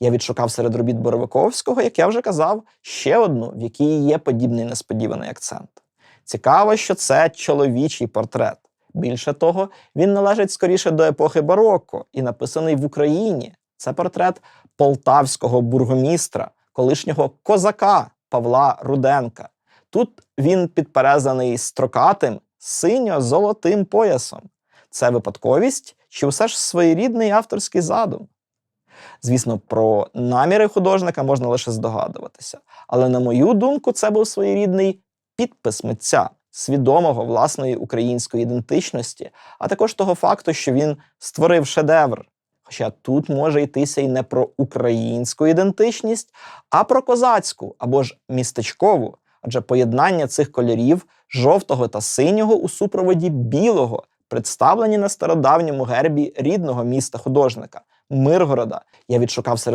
Я відшукав серед робіт Боровиковського, як я вже казав, ще одну, в якій є подібний несподіваний акцент. Цікаво, що це чоловічий портрет. Більше того, він належить скоріше до епохи бароко і написаний в Україні. Це портрет полтавського бургомістра, колишнього козака Павла Руденка. Тут він підперезаний строкатим синьо-золотим поясом. Це випадковість чи все ж своєрідний авторський задум? Звісно, про наміри художника можна лише здогадуватися. Але, на мою думку, це був своєрідний підпис митця, свідомого власної української ідентичності, а також того факту, що він створив шедевр. Хоча тут може йтися й не про українську ідентичність, а про козацьку або ж містечкову, адже поєднання цих кольорів жовтого та синього у супроводі білого представлені на стародавньому гербі рідного міста художника Миргорода. Я відшукав серед